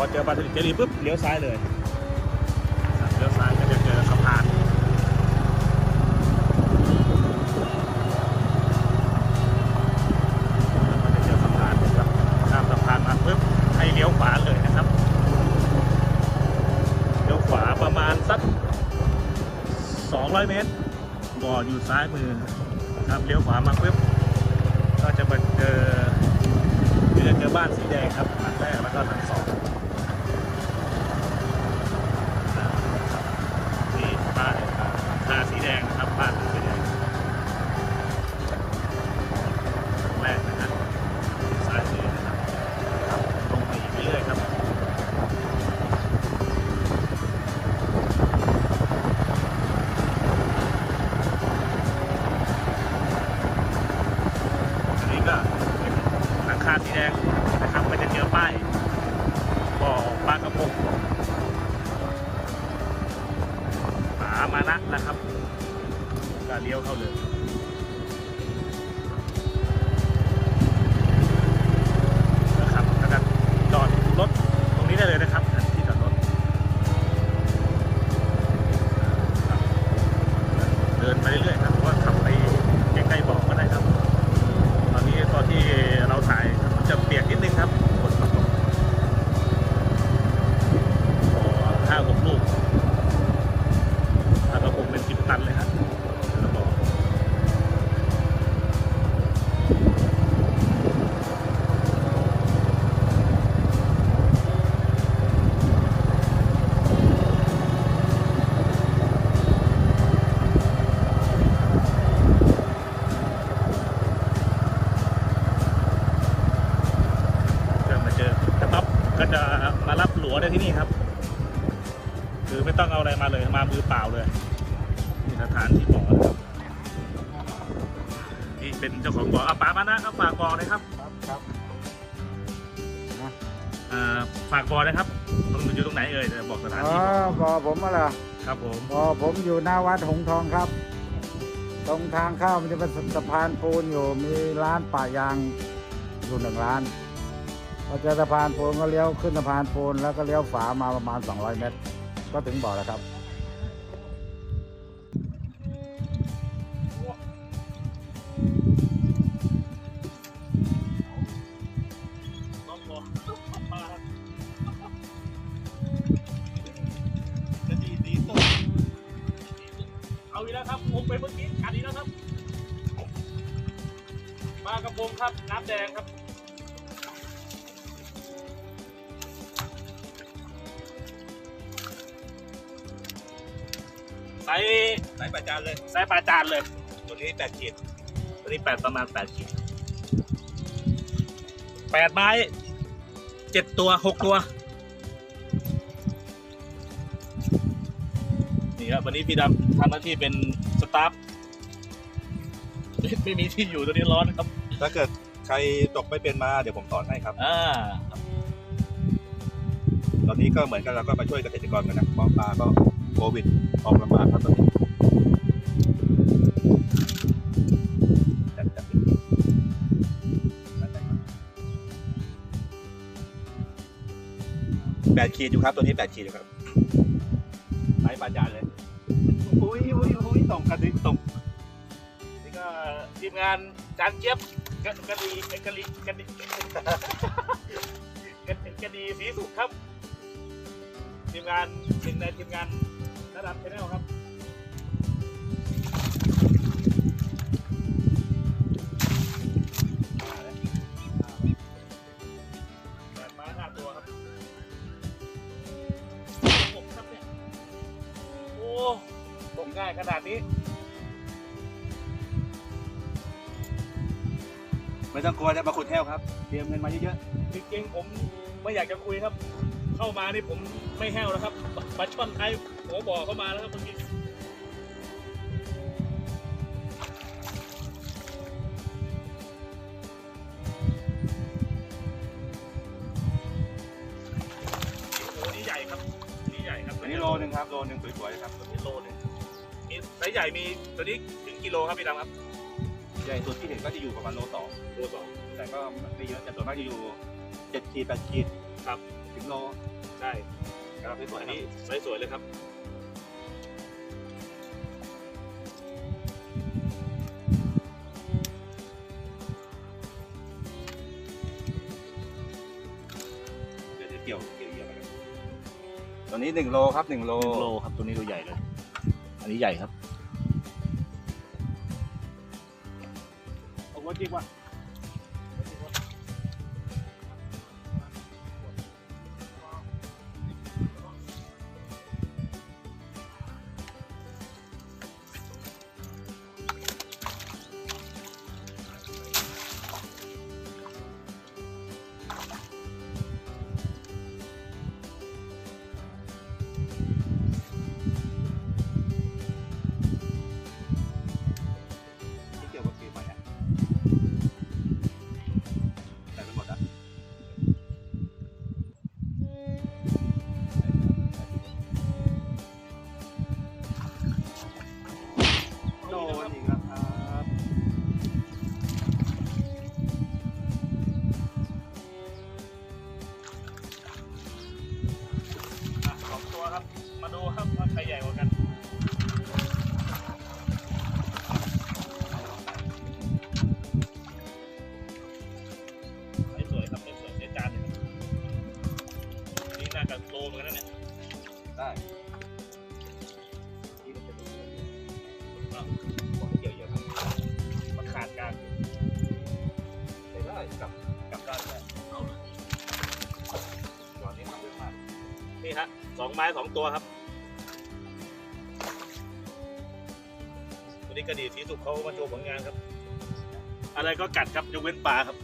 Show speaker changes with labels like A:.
A: อเจอปลาสลิดเจรีปุ๊บเลี้ยวซ้ายเลยเลี้ยวซ้ายก็จะเจอสะพานก็จะเจอสะพานนะครับข้ามสะพานมาปุ๊บให้เลี้ยวขวาเลยนะครับเลี้ยวขวาประมาณสัก 200 เมตรบ่ออยู่ซ้ายมือครับเลี้ยวขวามาปุ๊บก็จะมาเจอจะเจอบ้านสีแดงครับหลังแรกแล้วก็หลังสอง งคาสีแดงนะครับก็จะเจอป้ายบ่อปลากระพงผามานะนะครับก็เลี้ยวเข้าเลย ที่นี่ครับคือไม่ต้องเอาอะไรมาเลยมามือเปล่าเลยนี่สถานที่บ่อนะครับนี่เป็นเจ้าของบ่ออาป๋ามานะครับฝากบ่อเลยครับ
B: ครับครับ
A: อ่าฝากบ่อนะครับตรงอยู่ตรงไหนเอ่ยเดี๋ยวบอกสถาน
B: อ๋อ
A: ที่บ่อ
B: บ่อผมมาละ
A: ครับผม
B: บ่อผมอยู่หน้าวัดหงส์ทองครับ ตรงทางเข้ามันจะเป็นสะพานปูนอยู่มีร้านป่ายางอยู่หนึ่งร้าน พอเจอสะพานปูนก็เลี้ยวขึ้นสะพานปูนแล้วก็เลี้ยวฝามาประมาณ 200 เมตร ก็ถึงบ่อแล้วครับ
A: เอาอีกแล้วครับผมไปเมื่อกี้อันนี้แล้วครับปลากระพงครับ น้ำแดงครับ ไซส์
C: สายประจานเลย
A: ไซส์ปลาจานเลย
C: ตัวนี้แปดขีด
A: ตัวนี้แปดประมาณแปดขีดแปดไม้เจ็ดตัวหกตัว นี่ครับวันนี้พี่ดำทำหน้าที่เป็นสตาฟไม่ไม่มีที่อยู่ตัวนี้ร้อนครับ
C: ถ้าเกิดใครตกไม่เป็นมาเดี๋ยวผมสอนให้ครับ
A: อ่า
C: ตอนนี้ก็เหมือนกันเราก็มาช่วยเกษตรกรกันนะเพราะปลาก็โควิด ออกลำบากครับตอนนี้จัดจัดแปดขีดอยู่ครับ ตัวนี้แปดขีดอยู่ครับสายปาจานเลยอุ้ยอุ้ยอุ้ยส่งกันดิส่ง
A: นี่ก็ทีมงานจานเจี๊ยบกะกะดีกะลีกะดีกะกะดีสีสุขครับทีมงานหนึ่งในทีมงาน ระดับชแนลครับแปดม้าห้าตัวครับผมครับเนี่ยโอ้ผมง่ายขนาดนี้
C: ไม่ต้องกลัวจะมาขุดแห้วครับ เตรียมเงินมาเยอะ
A: จริงๆผมไม่อยากจะคุยครับ เข้ามานี่ผมไม่แห้วแล้วครับปลาช่อนไทย หัวบ่อเข้ามาแล้วครับเมื่อกี้ตันี้ใหญ่ครับนี่ใหญ่ครับ
C: อันนี้โลหนึ่งครับโลหนึ่งสวยๆครับ
A: ตัวนี้โลหนึ่งมีไซส์ใหญ่มีตัวนี้ถึงกิโลครับพี่ดำครับ
C: ใหญ่สุดที่เห็นก็จะอยู่ประมาณโลสอง
A: โลสอง
C: แต่ก็ไม่เยอะแต่ส่วนมากจะอยู่เจ็ดขีดแปดขีด
A: ครับ
C: ถึงโล
A: ใช่
C: ครับสวยๆ
A: อันนี้สวยๆเลยครับ
C: วันนี้หนึ่งโลครับหนึ่งโล
A: โลครับตัวนี้ตัวใหญ่เลย อันนี้ใหญ่ครับ เอาวัดจิงว่ะ ไม้สองตัวครับ วันนี้กระดีสีสุกเขามาโชว์ผลงานครับ อะไรก็กัดครับยกเว้นปลาครับ